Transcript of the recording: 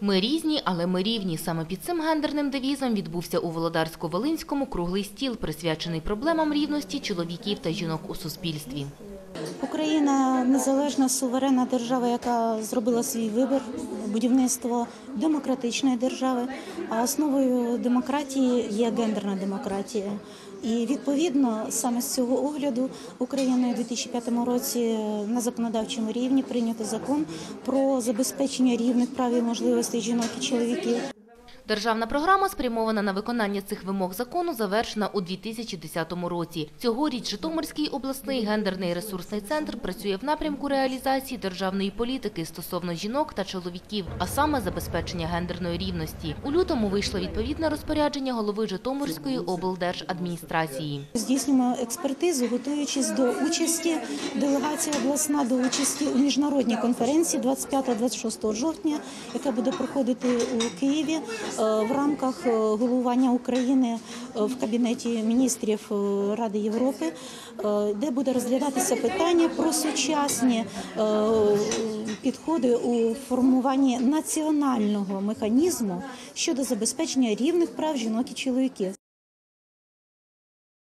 Ми різні, але ми рівні. Саме під цим гендерним девізом відбувся у Володарсько-Волинському круглий стіл, присвячений проблемам рівності чоловіків та жінок у суспільстві. Україна незалежна суверенна держава, яка зробила свій вибір будівництво демократичної держави. А основою демократії є гендерна демократія. І відповідно саме з цього огляду Україною у 2005 році на законодавчому рівні прийнято закон про забезпечення рівних прав і можливостей жінок і чоловіків. Державна програма, спрямована на виконання цих вимог закону, завершена у 2010 році. Цьогоріч Житомирський обласний гендерний ресурсний центр працює в напрямку реалізації державної політики стосовно жінок та чоловіків, а саме забезпечення гендерної рівності. У лютому вийшло відповідне розпорядження голови Житомирської облдержадміністрації. Здійснюємо експертизу, готуючись до участі. Делегація обласна до участі у міжнародній конференції 25-26 жовтня, яка буде проходити у Києві в рамках е, головування України е, в кабінеті міністрів е, Ради Європи, е, де буде розглядатися питання про сучасні е, підходи у формуванні національного механізму щодо забезпечення рівних прав жінок і чоловіків.